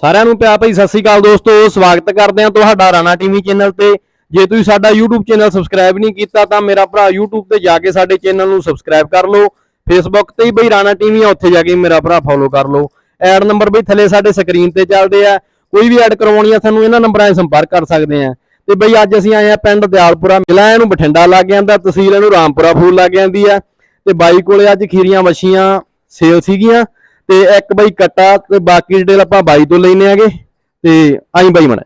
ਸਾਰਿਆਂ ਨੂੰ ਪਿਆ ਭਾਈ ਸਤਿ ਸ੍ਰੀ ਅਕਾਲ ਦੋਸਤੋ, ਸਵਾਗਤ ਕਰਦੇ ਹਾਂ ਤੁਹਾਡਾ ਰਾਣਾ ਟੀਵੀ ਚੈਨਲ ਤੇ। ਜੇ ਤੁਸੀਂ ਸਾਡਾ YouTube ਚੈਨਲ ਸਬਸਕ੍ਰਾਈਬ ਨਹੀਂ ਕੀਤਾ ਤਾਂ ਮੇਰਾ ਭਰਾ YouTube ਤੇ ਜਾ ਕੇ ਸਾਡੇ ਚੈਨਲ ਨੂੰ ਸਬਸਕ੍ਰਾਈਬ ਕਰ ਲਓ। Facebook ਤੇ ਬਈ ਰਾਣਾ ਟੀਵੀ ਆ, ਉੱਥੇ ਜਾ ਕੇ ਮੇਰਾ ਭਰਾ ਫੋਲੋ ਕਰ ਲਓ। ਐਡ ਨੰਬਰ ਬਈ ਥੱਲੇ ਸਾਡੇ ਸਕਰੀਨ ਤੇ ਚੱਲਦੇ ਆ। ਕੋਈ ਵੀ ਐਡ ਕਰਵਾਉਣੀ ਆ ਸਾਨੂੰ ਇਹਨਾਂ ਨੰਬਰਾਂ 'ਤੇ ਸੰਪਰਕ ਕਰ ਸਕਦੇ ਆ। ਤੇ ਬਈ ਅੱਜ ਅਸੀਂ ਆਏ ਆ ਪਿੰਡ ਦਿਆਲਪੁਰਾ ਮਿਲਾ ਇਹਨੂੰ ਬਠਿੰਡਾ ਲੱਗ ਜਾਂਦਾ, ਤਹਿਸੀਲ ਇਹਨੂੰ ਰਾਮਪੁਰਾ ਫੂਲ ਲੱਗ ਜਾਂਦੀ ਆ। ਤੇ ਬਾਈ ਕੋਲੇ ਅੱਜ ਖੀਰੀਆਂ ਮੱਛੀਆਂ ਸੇਲ ਸੀਗੀਆਂ। ਤੇ ਇੱਕ ਬਾਈ ਕੱਟਾ ਤੇ ਬਾਕੀ ਡਿਟੇਲ ਆਪਾਂ ਬਾਈ ਤੋਂ ਲੈਨੇ ਆਗੇ, ਤੇ ਆਈ ਬਾਈ ਮਣਾ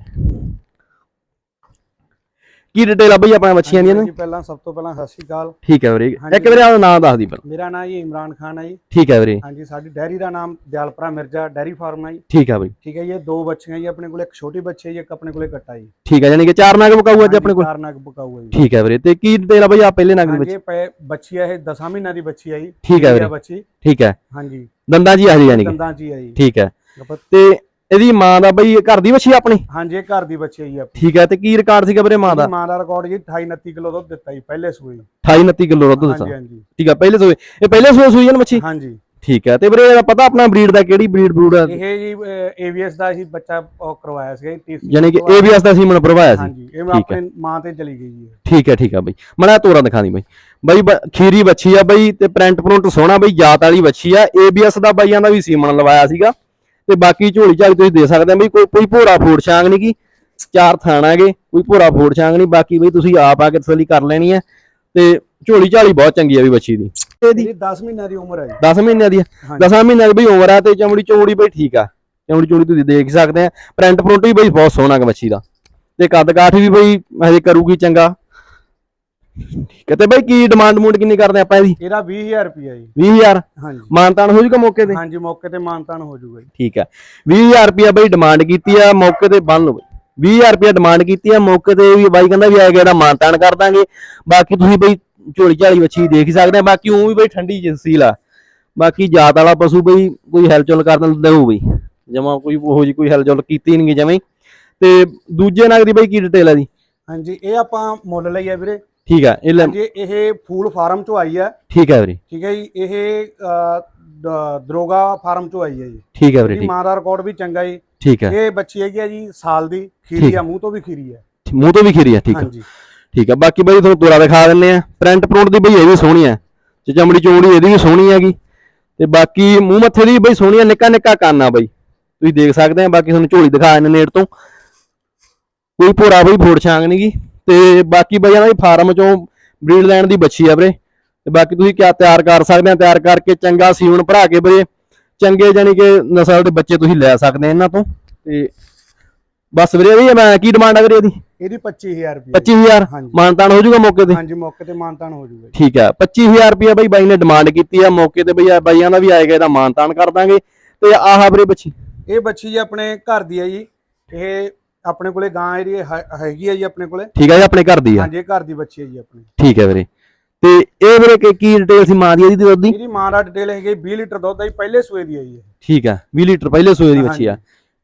ਕੀ ਡਿਟੇਲ ਆ ਬਈ ਆਪਾਂ ਮੱਛੀਆਂ ਦੀਆਂ ਨਾ ਜੀ ਪਹਿਲਾਂ ਸਭ ਤੋਂ ਪਹਿਲਾਂ ਸਤਿ ਸ਼੍ਰੀ ਅਕਾਲ। ਠੀਕ ਹੈ ਵੀਰੇ। ਇੱਕ ਵੀਰੇ ਆਪਦਾ ਨਾਮ ਦੱਸ ਦੀ ਪਹਿਲਾਂ। ਮੇਰਾ ਨਾਮ ਜੀ ਇਮਰਾਨ ਖਾਨ ਹੈ ਜੀ। ਠੀਕ ਹੈ ਵੀਰੇ। ਹਾਂਜੀ ਸਾਡੀ ਡੈਰੀ ਦਾ ਨਾਮ ਦਿਆਲਪੁਰਾ ਮਿਰਜ਼ਾ ਡੈਰੀ ਫਾਰਮ ਹੈ ਜੀ। ਠੀਕ ਹੈ ਬਈ। ਠੀਕ ਹੈ ਜੀ ਇਹ ਦੋ ਬੱਚੀਆਂ ਜੀ ਆਪਣੇ ਕੋਲ ਇੱਕ ਛੋਟੀ ਬੱਚੀ ਹੈ ਜੀ ਇੱਕ ਆਪਣੇ ਕੋਲੇ ਕੱਟਾ ਜੀ। ਠੀਕ ਹੈ ਯਾਨੀ ਕਿ ਚਾਰ ਨਗ ਬਕਾਊ ਅੱਜ ਆਪਣੇ ਕੋਲ? ਚਾਰ ਨਗ ਬਕਾਊ ਹੈ ਜੀ। ਠੀਕ ਹੈ ਵੀਰੇ ਤੇ ਕੀ ਡਿਟੇਲ ਆ ਬਈ ਆ ਪਹਿਲੇ ਨਗ ਦੇ ਵਿੱਚ ਇਹ ਬੱਚੀ ਹੈ ਇਹ 10 ਮਹੀਨਿਆਂ ਦੀ ਬੱਚੀ ਹੈ ਜੀ ਠੀਕ ਹੈ ਵੀਰੇ। ਬੱਚੀ। ਠੀਕ ਹੈ। ਹਾਂਜੀ। ਦੰਦਾਂ ਜੀ ਆ ਜੀ ਯਾਨੀ ਕਿ? ਦੰਦਾਂ ਹੀ ਹੈ ਜੀ। ਠੀਕ ਹੈ। ਤੇ ਇਹਦੀ ਮਾਂ ਦਾ ਬਈ ਘਰ ਦੀ ਵੱਛੀ ਆਪਣੀ? ਹਾਂਜੀ ਇਹ ਘਰ ਦੀ ਬੱਚੀ ਹੈ ਜੀ ਆਪਣੀ। ਠੀਕ ਹੈ ਤੇ ਕੀ ਰਿਕਾਰਡ ਸੀਗਾ ਵੀਰੇ ਮਾਂ ਦਾ? ਮਾਂ ਦਾ ਰਿਕਾਰਡ ਜੀ 28 29 ਕਿਲੋ ਦੁੱਧ ਦਿੱਤਾ ਜੀ ਪਹਿਲੇ ਸੂਏ 28 29 ਕਿਲੋ ਦੁੱਧ ਦਿੱਤਾ। ਹਾਂਜੀ ਹਾਂਜੀ। ਠੀਕ ਹੈ ਪਹਿਲੇ ਸੂਏ। ਇਹ ਪਹਿਲੇ ਸੂਏ ਸੂਈ ਜਨ ਮੱਛੀ ਹਾਂਜੀ। ਠੀਕ ਹੈ ਤੇ ਵੀਰੇ ਇਹਦਾ ਪਤਾ ਆਪਣਾ ਬਰੀਡ ਦਾ ਕਿਹੜੀ ਬਰੀਡ ਬਰੂਡ ਆ? ਇਹ ਜੀ ਏਵੀਐਸ ਦਾ ਅਸੀਂ ਬੱਚਾ ਉਹ ਕਰਵਾਇਆ ਸੀਗਾ ਜੀ, TC ਯਾਨੀ ਕਿ। ABS ਦਾ ਸੀਮਨ ਭਰਵਾਇਆ ਸੀ। ਹਾਂਜੀ ਇਹ ਠੀਕ ਹੈ। ਆਪਣੇ ਮਾਂ ਤੇ ਚਲੀ ਗਈ ਜੀ ਇਹ। ਠੀਕ ਹੈ ਠੀਕ ਹੈ ਬਈ। ਮੜਾ ਤੋਰਾ ਦਿਖਾ ਦੀ ਬਈ। ਬਈ ਬ- ਖੀਰੀ ਬੱਚੀ ਆ ਬਈ ਤੇ ਪ੍ਰਿੰਟ ਪ੍ਰਿੰਟ ਸੋਹਣਾ ਬਈ ਜਾਤ ਵਾਲੀ ਬੱਚੀ ਆ। ABS ਦਾ ਬਾਈਆਂ ਦਾ ਵੀ ਸੀਮਨ ਲਵਾਇਆ ਸੀਗਾ। ਤੇ ਬਾਕੀ ਝੋਲੀ ਝਾਲੀ ਤੁਸੀਂ ਦੇ ਸਕਦੇ ਆ ਬਈ ਕੋਈ ਕੋਈ ਭੋਰਾ ਫੋੜ ਛਾਂਗ ਨਹੀਂ ਕੀ ਚਾਰ ਥਾਣਾਗੇ ਕੋਈ ਭੋਰਾ ਫੋੜ ਛਾਂਗ ਨਹੀਂ ਬਾਕੀ ਬਈ ਤੁਸੀਂ ਆਪ ਆ ਕੇ ਤਸੱਲੀ ਕਰ ਲੈਣੀ ਆ। ਤੇ ਝੋਲੀ ਝਾਲੀ ਬਹੁਤ ਚੰਗੀ ਆ ਵੀ ਬੱਚੀ ਦੀ। ਇਹਦੀ ਇਹਦੀ 10 ਮਹੀਨਿਆਂ ਦੀ ਉਮਰ ਹੈ ਜੀ। 10 ਮਹੀਨਿਆਂ ਦੀ ਆ? ਹਾਂਜੀ। 10 ਮਹੀਨਿਆਂ ਦੀ ਬਈ ਉਮਰ ਆ ਤੇ ਚਮੜੀ ਚੌੜੀ ਬਈ ਠੀਕ ਆ। ਚਮੜੀ ਚੌੜੀ ਤੁਸੀਂ ਦੇਖ ਸਕਦੇ ਆ। ਪ੍ਰਿੰਟ ਪ੍ਰਿੰਟ ਵੀ ਬਈ ਬਹੁਤ ਸੋਹਣਾ ਗਾ ਬੱਚੀ ਦਾ। ਤੇ ਕੱਦ ਕਾਠ ਵੀ ਬਈ ਹਜੇ ਕਰੂਗੀ ਚੰਗਾ। ਠੀਕ ਹੈ ਤੇ ਬਈ ਕੀ ਡਿਮਾਂਡ ਮੂਡ ਕਿੰਨੀ ਕਰਦੇ ਆਪਾਂ ਇਹਦੀ? ਇਹਦਾ 20000 ਰੁਪਿਆ ਜੀ। 20000 ਹਾਂਜੀ। ਮਾਨਤਾਨ ਹੋ ਜੂਗਾ ਮੌਕੇ ਤੇ? ਹਾਂਜੀ ਮੌਕੇ ਤੇ ਮਾਨਤਾਨ ਹੋ ਜਾਊਗਾ ਜੀ। ਠੀਕ ਹੈ। 20000 ਰੁਪਿਆ ਬਈ ਡਿਮਾਂਡ ਕੀਤੀ ਆ ਮੌਕੇ ਤੇ ਬੰਨ ਲਓ ਬਈ। 20000 ਰੁਪਿਆ ਡਿਮਾਂਡ ਕੀਤੀ ਆ ਮੌਕੇ ਤੇ ਵੀ ਬਾਈ ਕਹਿੰਦਾ ਵੀ ਆ ਗਿਆ ਇਹਦਾ ਮਾਨਤਾਨ ਕਰ ਦਾਂਗੇ। ਬਾਕੀ ਤੁਸੀਂ ਬਈ ਝੋਲੀ ਝਾਲੀ ਵੱਛੀ ਦੇਖ ਹੀ ਸਕਦੇ ਆ। ਬਾਕੀ ਉਹ ਵੀ ਬਈ ਠੰਡੀ ਜਸੀਲ ਆ ਬਾਕੀ ਜਾਤ ਵਾਲਾ ਪਸ਼ੂ ਬਈ ਕੋਈ ਹਲਚਲ ਕਰ ਦਿੰਦਾ ਹੋਊ ਬਈ। ਜਮਾ ਕੋਈ ਉਹੋ ਜੀ ਕੋਈ ਹਲਚਲ ਕੀਤੀ ਨਹੀਂ ਜਮੇ। ਤੇ ਦੂਜੇ ਨਗ ਦੀ ਬਈ ਕੀ ਡਿਟੇਲ ਆ ਜੀ? ਹਾਂਜੀ ਇਹ ਆਪਾਂ ਮੁੱਲ ਲਈ ਹੈ ਵੀਰੇ। ਠੀਕ ਆ ਇਹ ਲੈ ਹਾਂਜੀ ਇਹ ਫੂਲ ਫਾਰਮ ਚੋਂ ਆਈ ਹੈ। ਠੀਕ ਹੈ ਵੀਰੇ। ਠੀਕ ਹੈ ਜੀ ਇਹ ਦ- ਦਰੋਗਾ ਫਾਰਮ ਚੋਂ ਆਈ ਹੈ ਜੀ। ਠੀਕ ਹੈ ਵੀਰੇ ਇਹਦੀ ਠੀਕ। ਮਾਂ ਦਾ ਰਿਕਾਰਡ ਵੀ ਚੰਗਾ ਜੀ। ਠੀਕ ਹੈ। ਇਹ ਬੱਚੀ ਹੈਗੀ ਆ ਜੀ ਸਾਲ ਦੀ ਠੀਕ ਖੀਰੀ ਆ ਮੂੰਹ ਤੋਂ ਵੀ ਖੀਰੀ ਹੈ। ਮੂੰਹ ਤੋਂ ਵੀ ਖੀਰੀ ਆ ਠੀਕ ਆ ਹਾਂਜੀ। ਠੀਕ ਆ ਬਾਕੀ ਬਈ ਤੁਹਾਨੂੰ ਤੋਰਾ ਦਿਖਾ ਦਿੰਨੇ ਆ। ਪ੍ਰਿੰਟ ਪ੍ਰਿੰਟ ਦੀ ਬਈ ਇਹ ਵੀ ਸੋਹਣੀ ਆ ਤੇ ਚਮੜੀ ਚੋੜੀ ਇਹਦੀ ਵੀ ਸੋਹਣੀ ਹੈਗੀ। ਤੇ ਬਾਕੀ ਮੂੰਹ ਮੱਥੇ ਦੀ ਬਈ ਸੋਹਣੀ ਆ ਨਿੱਕਾ ਨਿੱਕਾ ਕੰਨ ਆ ਬਈ। ਤੁਸੀਂ ਦੇਖ ਸਕਦੇ ਆ ਬਾਕੀ ਤੁਹਾਨੂੰ ਝੋਲੀ ਦਿਖਾ ਦਿੰਨੇ ਨੇੜ ਤੋਂ। ਕੋਈ ਭੋਰਾ ਬਈ ਫੋੜ ਛਾਂਗ ਨਹੀਂਗੀ ਤੇ ਬਾਕੀ ਬਈ ਇਹਨਾਂ ਦੀ ਫਾਰਮ ਚੋਂ ਬਰੀਡ ਲੈਣ ਦੀ ਬੱਚੀ ਆ ਵੀਰੇ। ਤੇ ਬਾਕੀ ਤੁਸੀਂ ਕਿਆ ਤਿਆਰ ਕਰ ਸਕਦੇ ਆ ਤਿਆਰ ਕਰਕੇ ਚੰਗਾ ਸੀਵਣ ਭਰਾ ਕੇ ਵੀਰੇ। ਚੰਗੇ ਜਾਨੀ ਕਿ ਨਸਲ ਦੇ ਬੱਚੇ ਤੁਸੀਂ ਲੈ ਸਕਦੇ ਆ ਇਹਨਾਂ ਤੋਂ। ਤੇ ਬਸ ਵੀਰੇ ਇਹਦੀ ਮੈਂ ਕੀ ਡਿਮਾਂਡ ਆ ਵੀਰੇ ਇਹਦੀ? ਇਹਦੀ 25000 ਰੁਪਏ 25000 ਹਾਂਜੀ। ਮਾਨਤਾਨ ਹੋ ਜਾਊਗਾ ਮੌਕੇ ਤੇ? ਹਾਂਜੀ ਮੌਕੇ ਤੇ ਮਾਨਤਾਨ ਹੋ ਜਾਊਗਾ। ਠੀਕ ਹੈ 25000 ਰੁਪਏ ਬਾਈ ਬਾਈ ਨੇ ਡਿਮਾਂਡ ਕੀਤੀ ਆ। ਮੌਕੇ ਤੇ ਬਈ ਆ ਬਾਈਆਂ ਦਾ ਵੀ ਆਏਗਾ ਇਹਦਾ ਮਾਨਤਾਨ ਕਰ ਦਾਂਗੇ। ਤੇ ਆਹ ਵੀਰੇ ਬੱਚੀ। ਇਹ ਬੱਚੀ ਜੀ ਆਪਣੇ ਘਰ ਦੀ ਹੈ ਜੀ। ਇਹ ਆਪਣੇ ਕੋਲੇ ਗਾਂ ਇਹਦੀ ਹੈ- ਹੈਗੀ ਹੈ ਜੀ ਆਪਣੇ ਕੋਲੇ। ਠੀਕ ਹੈ ਜੀ ਆਪਣੇ ਘਰ ਦੀ ਆ? ਹਾਂਜੀ ਇਹ ਘਰ ਦੀ ਬੱਚੀ ਹੈ ਜੀ ਆਪਣੀ। ਠੀਕ ਹੈ ਵੀਰੇ। ਤੇ ਇਹ ਵੀਰੇ ਕੀ- ਕੀ ਡਿਟੇਲ ਸੀ ਮਾਂ ਦੀ ਇਹਦੀ ਦੁੱਧ ਦੀ? ਇਹਦੀ ਮਾਂ ਦਾ ਡਿਟੇਲ ਹੈਗੀ 20 ਲੀਟਰ ਦੁੱਧ ਹੈ ਜੀ ਪਹਿਲੇ ਸੂਏ ਦੀ ਹੈ ਜੀ ਇਹ। ਠੀਕ ਹੈ 20 ਲੀਟਰ ਪਹਿਲੇ ਸੂਏ ਦੀ ਬੱਚੀ ਆ।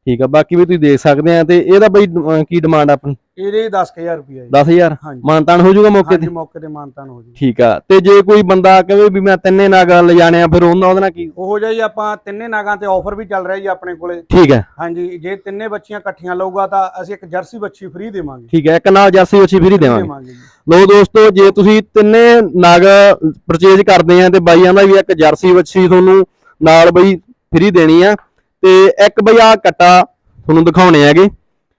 ਠੀਕ ਆ ਬਾਕੀ ਵੀ ਤੁਸੀਂ ਦੇਖ ਸਕਦੇ ਆ ਤੇ ਇਹਦਾ ਬਈ ਅਹ, ਕੀ ਡਿਮਾਂਡ ਆ ਆਪਣੀ? ਇਹਦੇ 10000 ਰੁਪਏ ਜੀ। 10000 ਹਾਂਜੀ। ਮਾਨਤਾਨ ਹੋ ਜਾਊਗਾ ਮੌਕੇ ਹਾਂਜੀ ਤੇ ਮੌਕੇ ਤੇ ਮਾਨਤਾਨ ਹੋ ਜਾਊਗਾ। ਠੀਕ ਆ ਤੇ ਜੇ ਕੋਈ ਬੰਦਾ ਕਹੇ ਵੀ ਮੈਂ ਤਿੰਨੇ ਨਾਗ ਲਿਜਾਣੇ ਆ ਫਿਰ ਉਹਨਾਂ ਉਹਦੇ ਨਾਲ ਕੀ? ਉਹੋ ਜਿਹਾ ਜੀ ਆਪਾਂ ਤਿੰਨੇ ਨਾਗਾਂ ਤੇ ਆਫਰ ਵੀ ਚੱਲ ਰਿਹਾ ਜੀ ਆਪਣੇ ਕੋਲੇ। ਠੀਕ ਹੈ ਹਾਂਜੀ ਜੇ ਤਿੰਨੇ ਬੱਚੀਆਂ ਇਕੱਠੀਆਂ ਲਊਗਾ ਤਾਂ ਅਸੀਂ ਇੱਕ ਜਰਸੀ ਬੱਚੀ ਫ੍ਰੀ ਦੇਵਾਂਗੇ। ਠੀਕ ਹੈ ਇੱਕ ਨਾਲ ਜਰਸੀ ਵੱਛੀ ਫਰੀ ਦੇਵਾਂਗੇ। ਦੇਵਾਂਗੇ ਜੀ। ਲੋ ਦੋਸਤੋ ਜੇ ਤੁਸੀਂ ਤਿੰਨੇ ਨਗ ਪਰਚੇਜ ਕਰਦੇ ਆ ਤੇ ਬਾਈਆਂ ਦਾ ਵੀ ਇੱਕ ਜਰਸੀ ਵੱਛੀ ਤੁਹਾਨੂੰ ਨਾਲ ਬਈ ਫ੍ਰੀ ਦੇਣੀ ਆ। ਤੇ ਇੱਕ ਬਈ ਆ ਕੱਟਾ ਤੁਹਾਨੂੰ ਦਿਖਾਉਣੇ ਹੈਗੇ।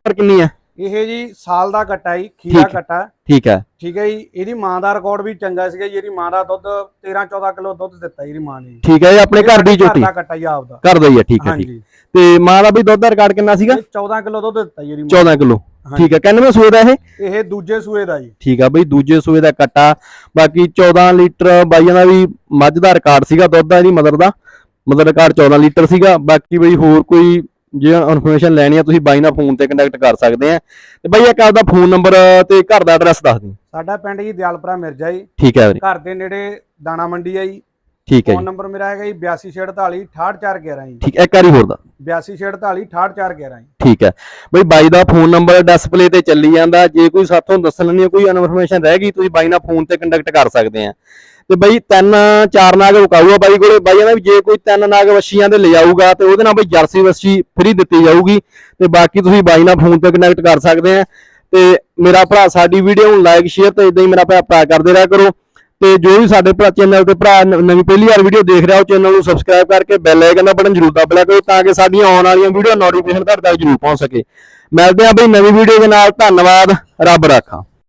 ਪਰ ਕਿੰਨੀ ਆ? ਇਹ ਜੀ ਸਾਲ ਦਾ ਕੱਟਾ ਜੀ ਖੀਰਾ ਹੈ। ਕੱਟਾ। ਠੀਕ ਹੈ। ਠੀਕ ਹੈ ਜੀ ਇਹਦੀ ਮਾਂ ਦਾ ਰਿਕਾਰਡ ਵੀ ਚੰਗਾ ਸੀਗਾ ਜੀ ਇਹਦੀ ਮਾਂ ਦਾ ਦੁੱਧ 13 14 ਕਿਲੋ ਦੁੱਧ ਦਿੱਤਾ ਜੀ ਇਹਦੀ ਮਾਂ ਨੇ। ਠੀਕ ਹੈ ਇਹ ਆਪਣੇ ਘਰ ਦੀ ਝੋਟੀ। ਘਰ ਦਾ ਕੱਟਾ ਜੀ ਆਪਦਾ। ਘਰ ਦਾ ਹੀ ਆ ਠੀਕ ਹੈ ਠੀਕ। ਤੇ ਮਾਂ ਦਾ ਵੀ ਦੁੱਧ ਦਾ ਰਿਕਾਰਡ ਕਿੰਨਾ ਸੀਗਾ? ਇਹ 14 ਕਿਲੋ ਦੁੱਧ ਦਿੱਤਾ ਜੀ ਇਹਦੀ ਮਾਂ 14 ਕਿਲੋ। ਠੀਕ ਹੈ ਕਿੰਨਵੇਂ ਸੂਏ ਦਾ ਇਹ? ਇਹ ਦੂਜੇ ਸੂਏ ਦਾ ਜੀ। ਠੀਕ ਆ ਬਈ ਦੂਜੇ ਸੂਏ ਦਾ ਕੱਟਾ। ਬਾਕੀ 14 ਲੀਟਰ ਬਾਈਆਂ ਦਾ ਵੀ ਮੱਝ ਦਾ ਰਿਕਾਰਡ ਸੀਗਾ ਦੁੱਧ ਦਾ ਇਹਦੀ ਮਦਰ ਦਾ। ਮਦਰ ਰਿਕਾਰਡ 14 ਲੀਟਰ ਸੀਗਾ ਬਾਕੀ ਬਈ ਹੋਰ ਕੋਈ ਜੇ ਇਨਫੋਰਮੇਸ਼ਨ ਲੈਣੀ ਆ ਤੁਸੀਂ ਬਾਈ ਨਾਲ ਫੋਨ ਤੇ ਕੰਟੈਕਟ ਕਰ ਸਕਦੇ ਆ। ਤੇ ਬਾਈ ਇੱਕ ਆਪਦਾ ਫੋਨ ਨੰਬਰ ਤੇ ਘਰ ਦਾ ਐਡਰੈਸ ਦੱਸ ਦਿਓ। ਸਾਡਾ ਪਿੰਡ ਜੀ ਦਿਆਲਪੁਰਾ ਮਿਰਜ਼ਾ ਜੀ। ਠੀਕ ਹੈ ਵੀਰੇ। ਘਰ ਦੇ ਨੇੜੇ ਦਾਣਾ ਮੰਡੀ ਹੈ ਜੀ। ਠੀਕ ਹੈ ਫੋਨ ਜੀ। ਨੰਬਰ ਮੇਰਾ ਹੈਗਾ ਜੀ 8248 68411 ਜੀ। ਠੀਕ ਇੱਕ ਵਾਰੀ ਹੋਰ ਦਾ 8248 68411 ਜੀ। ਠੀਕ ਹੈ। ਬਈ ਬਾਈ ਦਾ ਫੋਨ ਨੰਬਰ ਡਿਸਪਲੇ ਤੇ ਚੱਲੀ ਜਾਂਦਾ। ਜੇ ਕੋਈ ਸਾਥੋਂ ਦੱਸਣ ਨਹੀਂ ਕੋਈ ਇਨਫੋਰਮੇਸ਼ਨ ਰਹਿ ਗਈ ਤੁਸੀਂ ਬਾਈ ਨਾਲ ਫੋਨ ਤੇ ਕੰਟੈਕਟ ਕਰ ਸਕਦੇ ਆ। ਤੇ ਬਈ ਤਿੰਨ, ਚਾਰ ਨਾਗ ਵਿਕਾਊਗਾ ਬਾਈ ਕੋਲੇ। ਬਾਈ ਕਹਿੰਦਾ ਵੀ ਜੇ ਕੋਈ ਤਿੰਨ ਨਾਗ ਵੱਛੀਆਂ ਦੇ ਲਿਜਾਊਗਾ ਤੇ ਉਹਦੇ ਨਾਲ ਬਈ ਜਰਸੀ ਵੱਛੀ ਫ੍ਰੀ ਦਿੱਤੀ ਜਾਊਗੀ। ਤੇ ਬਾਕੀ ਤੁਸੀਂ ਬਾਈ ਨਾਲ ਫੋਨ ਤੇ ਕਨੈਕਟ ਕਰ ਸਕਦੇ ਆ। ਤੇ ਮੇਰਾ ਭਰਾ, ਸਾਡੀ ਵੀਡੀਓ ਨੂੰ ਲਾਈਕ ਸ਼ੇਅਰ ਤੇ ਇਦਾਂ ਹੀ ਮੇਰਾ ਭਰਾ ਭਰਾ ਕਰਦੇ ਰਿਹਾ ਕਰੋ। ਤੇ ਜੋ ਵੀ ਸਾਡੇ ਭਰਾ ਚੈਨਲ ਤੇ ਭਰਾ ਨਵੀਂ ਪਹਿਲੀ ਵਾਰ ਵੀਡੀਓ ਦੇਖ ਰਿਹਾ ਉਹ ਚੈਨਲ ਨੂੰ ਸਬਸਕ੍ਰਾਈਬ ਕਰਕੇ ਬੈਲ ਆਈਕਨ ਦਾ ਬਟਨ ਜ਼ਰੂਰ ਦਬ ਲਿਆ ਕਰੋ ਤਾਂ ਕਿ ਸਾਡੀਆਂ ਆਉਣ ਵਾਲੀਆਂ ਵੀਡੀਓ ਨੋਟੀਫਿਕੇਸ਼ਨ ਤੁਹਾਡੇ ਤੱਕ ਜ਼ਰੂਰ ਪਹੁੰਚ ਸਕੇ। ਮਿਲਦੇ ਹਾਂ ਬਈ ਨਵੀਂ ਵੀਡੀਓ ਦੇ ਨਾਲ। ਧੰਨਵਾਦ। ਰੱਬ ਰਾਖਾ।